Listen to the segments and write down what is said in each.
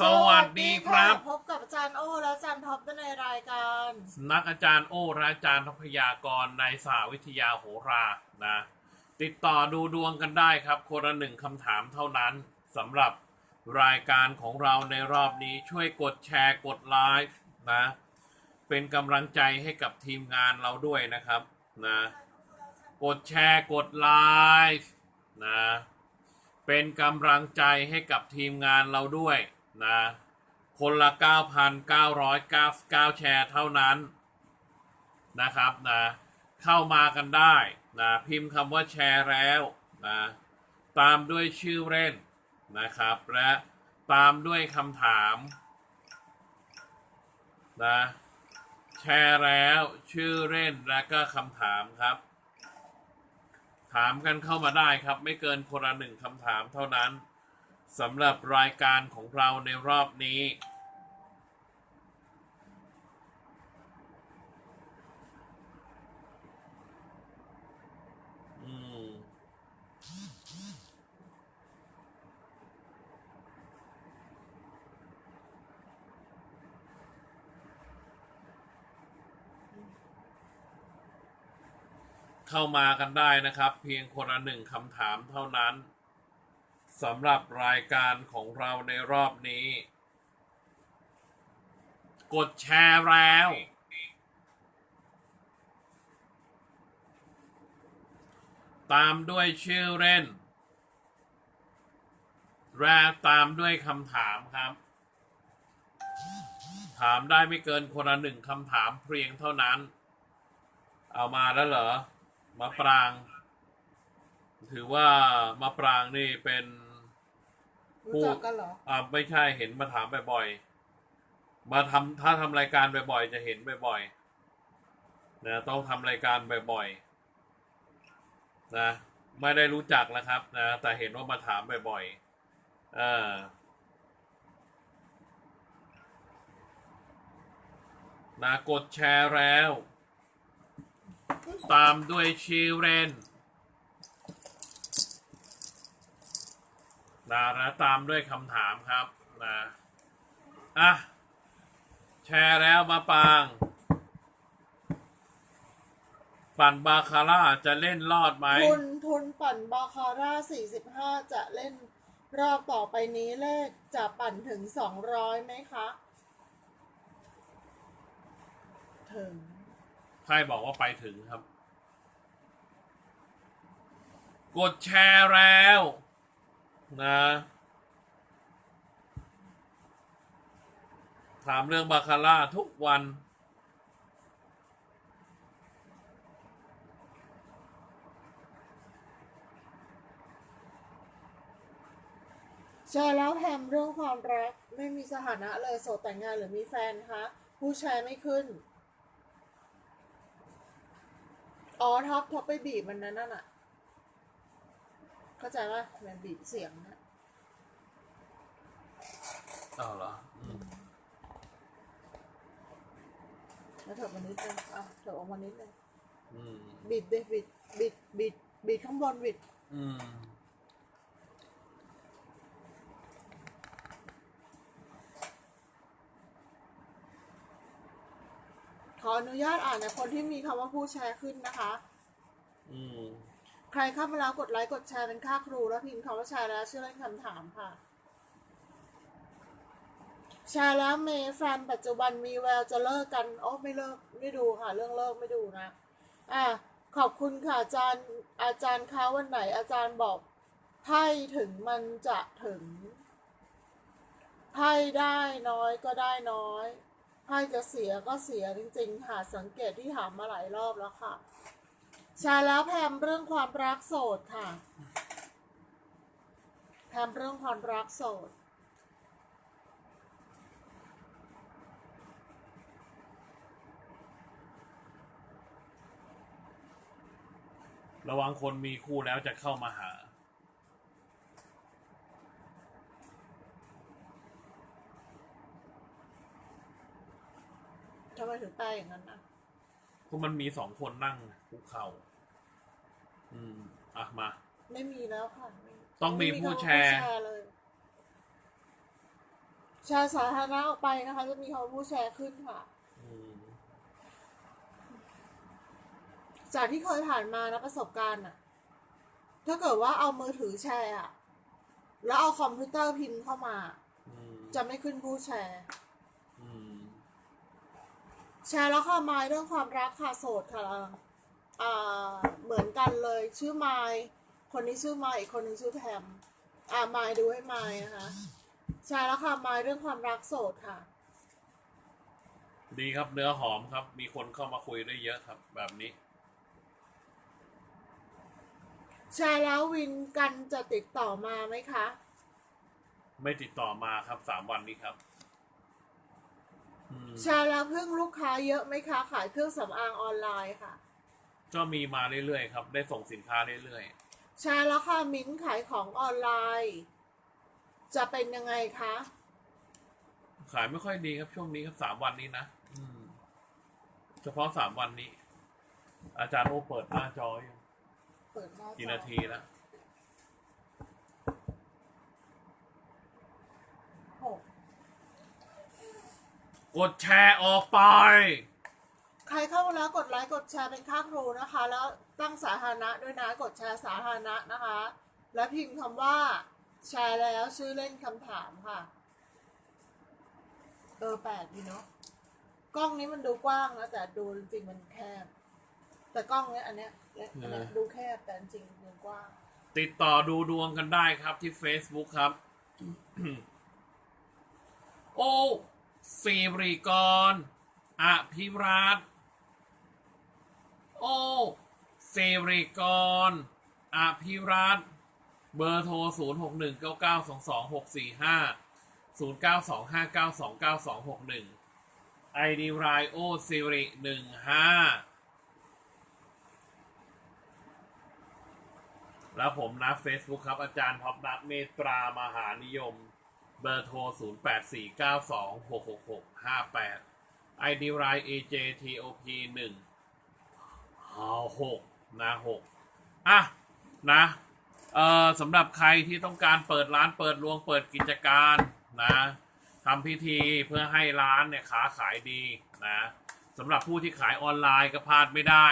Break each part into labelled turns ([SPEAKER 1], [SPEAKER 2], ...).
[SPEAKER 1] สวัสดีครับ
[SPEAKER 2] พบกับอาจารย์โอและอาจารย์ท็อปในรายการ
[SPEAKER 1] สำนักอาจารย์โอและอาจารย์ทพยากรในสาวิทยาโหรานะ ติดต่อดูดวงกันได้ครับ คนละหนึ่งคำถามเท่านั้นสำหรับรายการของเราในรอบนี้ช่วยกดแชร์กดไลฟ์นะ เป็นกำลังใจให้กับทีมงานเราด้วยนะครับนะ กดแชร์กดไลฟ์นะ เป็นกำลังใจให้กับทีมงานเราด้วย นะคนละ 9,999 แชร์เท่านั้นนะครับนะเข้ามากันได้นะพิมพ์คำว่าแชร์แล้วนะตามด้วยชื่อเล่นนะครับ และตามด้วยคำถามนะแชร์แล้วชื่อเล่นและก็คำถามครับ ถามกันเข้ามาได้ครับ ไม่เกินคนละหนึ่งคำถามเท่านั้น สำหรับรายการของเราในรอบนี้ อืม เข้ามากันได้นะครับ เพียงคนละหนึ่งคำถามเท่านั้น สำหรับรายการของเราในรอบนี้ กดแชร์แล้ว ตามด้วยชื่อเล่น และตามด้วยคำถามครับ ถามได้ไม่เกินคนละหนึ่งคำถามเพียงเท่านั้น เอามาแล้วเหรอมะปราง ถือว่ามะปรางนี่เป็น
[SPEAKER 2] รู้จักกันเหรอ
[SPEAKER 1] อ่าไม่ใช่เห็นมาถามบ่อยๆมาทำถ้าทำรายการบ่อยๆจะเห็นบ่อยๆนะต้องทำรายการบ่อยๆนะไม่ได้รู้จักแล้วครับ นะแต่เห็นว่ามาถามบ่อยๆเออนะกดแชร์แล้ว ตามด้วยชื่อเรน นะนะตามด้วยคำถามครับนะอะแชร์แล้วมาปาง ปั่นบาคาร่าจะเล่นรอดไหม
[SPEAKER 2] ทุนทุนปั่นบาคาร่า 45 จะเล่นรอบต่อไปนี้เลขจะปั่นถึง 200ไหมคะ ถึง
[SPEAKER 1] ใครบอกว่าไปถึงครับ กดแชร์แล้ว นะถามเรื่องบาคาร่าทุกวัน
[SPEAKER 2] แชร์แล้วแพมเรื่องความรัก ไม่มีสถานะเลยโสดแต่งงานหรือมีแฟนคะผู้แชร์ไม่ขึ้น อ๋อท็อปท็อปไปบีบมันนั้นน่ะ เข้าใจป่ะมันบีบเสียงนะ
[SPEAKER 1] อ้าวเหรออืม
[SPEAKER 2] แล้วเถิบมานิดนึงอะเถิบออกมานิดนึง
[SPEAKER 1] อืม
[SPEAKER 2] บิดดิบิดบิดบิดบิดข้างบนบิด
[SPEAKER 1] อืม
[SPEAKER 2] ขออนุญาตอ่านนะคนที่มีคำว่าผู้แชร์ขึ้นนะคะ
[SPEAKER 1] อืม
[SPEAKER 2] ใครเข้ามาแล้วกดไลค์กดแชร์เป็นค่าครูแล้วพิมพ์คำว่าแชร์แล้วชื่อเล่นคำถามค่ะ แชร์แล้วเมย์แฟนปัจจุบันมีแววจะเลิกกันโอ้ไม่เลิกไม่ดูค่ะ เรื่องเลิกไม่ดูนะ อะขอบคุณค่ะอาจารย์อาจารย์คะวันไหน อาจารย์บอกไพ่ถึงมันจะถึงไพ่ได้น้อยก็ได้น้อยไพ่จะเสียก็เสียจริงๆค่ะสังเกตที่ถามมาหลายรอบแล้วค่ะ ชาแล้วแพมเรื่องความรักโสดค่ะ แพมเรื่องความรักโสด
[SPEAKER 1] ระวังคนมีคู่แล้วจะเข้ามาหา
[SPEAKER 2] ทำไมถึงแปลอย่างนั้นนะ
[SPEAKER 1] เพราะมันมีสองคนนั่งคุกเข่า อืมอะมา
[SPEAKER 2] ไม่มีแล้วค่ะไต้
[SPEAKER 1] องมีผู้แชร์
[SPEAKER 2] ผู้แชร์เลย แชร์สาธารณะออกไปนะคะ จะมีคำว่าผู้แชร์ขึ้นค่ะ
[SPEAKER 1] อืม
[SPEAKER 2] จากที่เคยผ่านมานะประสบการณ์อะถ้าเกิดว่าเอามือถือแชร์อะแล้วเอาคอมพิวเตอร์พิมพ์เข้ามา
[SPEAKER 1] อืม
[SPEAKER 2] จะไม่ขึ้นผู้แชร์
[SPEAKER 1] อืม
[SPEAKER 2] แชร์แล้วค่ะไมล์เรื่องความรักค่ะโสดค่ะอ่า เหมือนกันเลยชื่อไมล์คนนี้ชื่อไมล์อีกคนนึงชื่อแพมอ่าไมล์ดูให้ไมล์นะคะแชร์แล้วค่ะไมล์เรื่องความรักโสดค่ะ
[SPEAKER 1] ดีครับเนื้อหอมครับ มีคนเข้ามาคุยได้เยอะครับ แบบนี้
[SPEAKER 2] แชร์แล้ววินกันจะติดต่อมาไหมคะ
[SPEAKER 1] ไม่ติดต่อมาครับสามวันนี้ครับอืม
[SPEAKER 2] แชร์แล้วเพิ่งลูกค้าเยอะไหมคะ ขายเครื่องสำอางออนไลน์ค่ะ
[SPEAKER 1] ก็มีมาเรื่อยๆครับ ได้ส่งสินค้าเรื่อย
[SPEAKER 2] แชร์แล้วค่ะมิ้นท์ขายของออนไลน์ จะเป็นยังไงคะ
[SPEAKER 1] ๆ ขายไม่ค่อยดีครับช่วงนี้ครับสามวันนี้นะอืม เฉพาะสามวันนี้ อาจารย์โอเปิดหน้าจออยู่
[SPEAKER 2] เปิดหน้าจอ
[SPEAKER 1] กี่นาทีแล้ว
[SPEAKER 2] หก
[SPEAKER 1] กดแชร์ออกไป
[SPEAKER 2] ใครเข้ามาแล้วกดไลค์กดแชร์เป็นค่าครูนะคะ แล้วตั้งสาธารณะด้วยนะกดแชร์สาธารณะนะคะ แล้วพิมพ์คำว่าแชร์แล้วชื่อเล่นคำถามค่ะ เออแปลกดีเนาะกล้องนี้มันดูกว้างนะแต่ดูจริงๆมันแคบ แต่กล้องเนี้ยอันเนี้ยเล็กอันเนี้ย
[SPEAKER 1] เออ
[SPEAKER 2] ดูแคบแต่จริงๆมันกว้าง
[SPEAKER 1] ติดต่อดูดวงกันได้ครับที่ Facebook ครับ โอ้สิริกรอภิรัตน์โอ้ สิริกรอภิรัตเบอร์โทร 0 6 1 9 9 2 2 6 4 5 0 9 2 5 9 2 9 2 6 1 ID รายโอสิริ15แล้วผมนะ Facebook ครับ อาจารย์ท็อปนัทเมตรามหานิยม เบอร์โทร 0 8 4 9 2 6 6 6 5 8 ID ราย AJTOP 1 6 นะ6อะนะเอ่อสำหรับใครที่ต้องการเปิดร้านเปิดรวงเปิดกิจการนะทำพิธีเพื่อให้ร้านเนี่ยขาขายดีนะสำหรับผู้ที่ขายออนไลน์ก็พลาดไม่ได้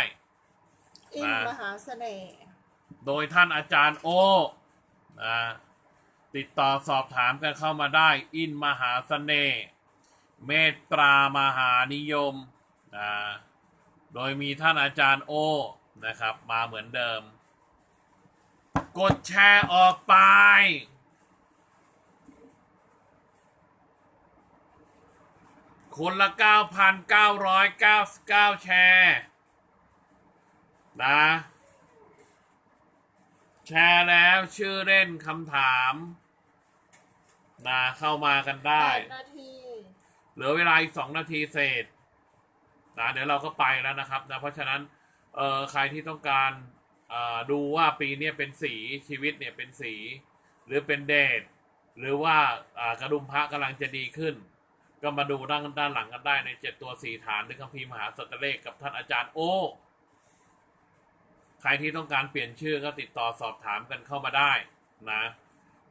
[SPEAKER 2] อิน
[SPEAKER 1] อ่าม
[SPEAKER 2] มหาเสน่ห์
[SPEAKER 1] โดยท่านอาจารย์โอนะติดต่อสอบถามกันเข้ามาได้ อินมหาเสน่ห์เมตตามหานิยมนะโดยมีท่านอาจารย์โอ นะครับ มาเหมือนเดิม กดแชร์ออกไป คนละ 9,999 แชร์นะแชร์แล้วชื่อเล่นคำถามนะเข้ามากันได้
[SPEAKER 2] แปดนาที
[SPEAKER 1] เหลือเวลาอีกสองนาทีเศษนะเดี๋ยวเราก็ไปแล้วนะครับนะเพราะฉะนั้น เออใครที่ต้องการอ่อดูว่าปีนี้เป็นสีชีวิตเนี่ยเป็นสี หรือเป็นเดทหรือว่าอ่ากระดุมพระกำลังจะดีขึ้น ก็มาดูด้านด้านหลังกันได้ในเจ็ดตัวสี่ฐานหรือคัมภีร์มหาสัตเลขกับท่านอาจารย์โอ้ใครที่ต้องการเปลี่ยนชื่อก็ติดต่อสอบถามกันเข้ามาได้นะ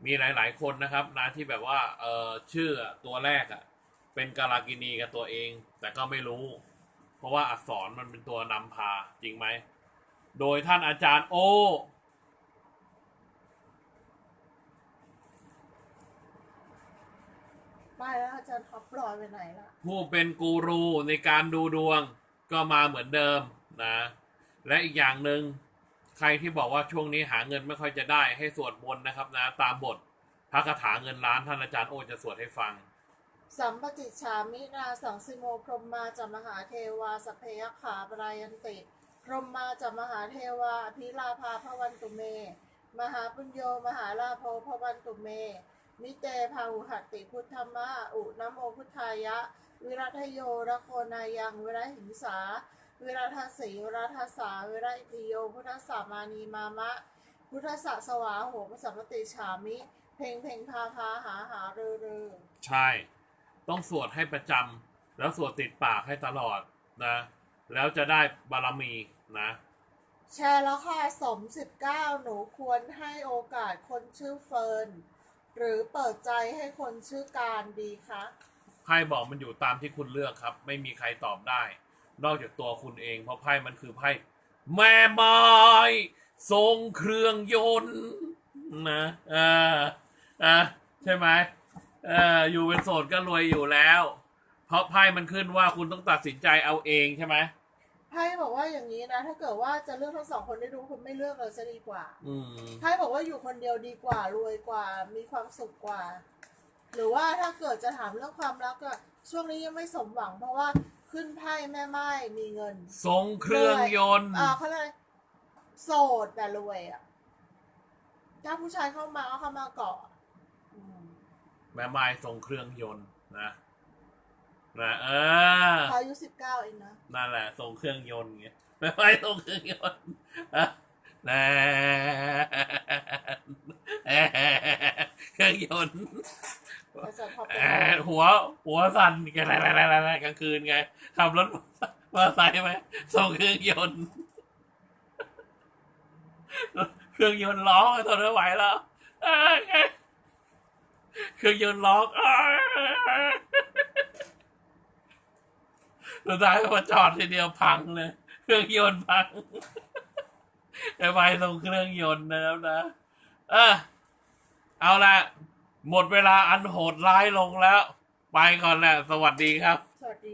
[SPEAKER 1] มีหลาย ๆ คนนะครับนะที่แบบว่าเออชื่อตัวแรกอะ่ะเป็นกาลากินีกับตัวเอง แต่ก็ไม่รู้ เพราะว่าอักษรมันเป็นตัวนำพาจริงไหม โดยท่านอาจารย์โอ
[SPEAKER 2] ไปแล้วอาจารย์ท็อปลอยไปไหนล่ะ
[SPEAKER 1] ผู้เป็นกูรูในการดูดวงก็มาเหมือนเดิมนะ และอีกอย่างหนึ่งใครที่บอกว่าช่วงนี้หาเงินไม่ค่อยจะได้ให้สวดมนต์นะครับนะ ตามบทพระคาถาเงินล้านท่านอาจารย์โอจะสวดให้ฟัง
[SPEAKER 2] สัมปจิตฉามินาสังสิโมพรหมมาจามหาเทวาสเพยขาปรายันติพรหมมาจามหาเทวาอภิลาภาพระวันตุเม มหาปุญโยมหาลาโภพระวันตุเมนิเตพาหุหัตติพุทธมะอุนโมพุทธายะ วิรัตโยระโคนายังวิรหิงสา วิรัตสีวิรัตสาวิรัติโยพุทธสามานีมามะ พุทธสสวาโหมสัมปติฉามิ เพ่งเพ่งพาพาหาหาเรือเรือ
[SPEAKER 1] ใช่ ต้องสวดให้ประจำแล้วสวดติดปากให้ตลอดนะ แล้วจะได้บารมีนะ
[SPEAKER 2] แชร์แล้วค่ะสม 19 หนูควรให้โอกาสคนชื่อเฟิร์นหรือเปิดใจให้คนชื่อการดีคะ
[SPEAKER 1] ไพ่บอกมันอยู่ตามที่คุณเลือกครับ ไม่มีใครตอบได้ นอกจากตัวคุณเองเพราะไพ่มันคือไพ่แม่ไม้ทรงเครื่องยนต์นะเอออะใช่ไหม เอออยู่เป็นโสดก็รวยอยู่แล้ว เพราะไพ่มันขึ้นว่าคุณต้องตัดสินใจเอาเองใช่ไหม
[SPEAKER 2] ไพ่บอกว่าอย่างนี้นะ ถ้าเกิดว่าจะเลือกทั้งสองคนได้ดูคุณไม่เลือกเลยจะดีกว่า
[SPEAKER 1] อืม
[SPEAKER 2] ไพ่บอกว่าอยู่คนเดียวดีกว่ารวยกว่า มีความสุขกว่า หรือว่าถ้าเกิดจะถามเรื่องความรักอะช่วงนี้ยังไม่สมหวัง เพราะว่าขึ้นไพ่แม่ไม้มีเงิน
[SPEAKER 1] ทรงเครื่องยนต์
[SPEAKER 2] อ่าเขาเรียกอะไรโสดแต่รวยอะถ้าผู้ชายเข้ามาก็เข้ามาเกาะอืม
[SPEAKER 1] แม่ไม้ทรงเครื่องยนต์นะนะเออ
[SPEAKER 2] เขาอายุสิบเก้าเองนะ
[SPEAKER 1] นั่นแหละทรงเครื่องยนต์ไงไม่ไม่ทรงเครื่องยนต์อะนะเครื่องยนต์
[SPEAKER 2] แต่จะพอเป็
[SPEAKER 1] แอนดหัว หัวสั่นกันอะไรกลางคืนไงขับรถมาใส่ไหมทรงเครื่องยนต์ เครื่องยนต์ร้องทนไม่ไหวแล้ว เครื่องยนต์ร้องเอ้ยสุดท้ายก็มาจอดทีเดียวพังเลย เครื่องยนต์พังไอ้ไปตรงเครื่องยนต์นะครับนะ เออ เอาละหมดเวลาอันโหดร้ายลงแล้ว ไปก่อนแหละ สวัสดีครับ สวัสดี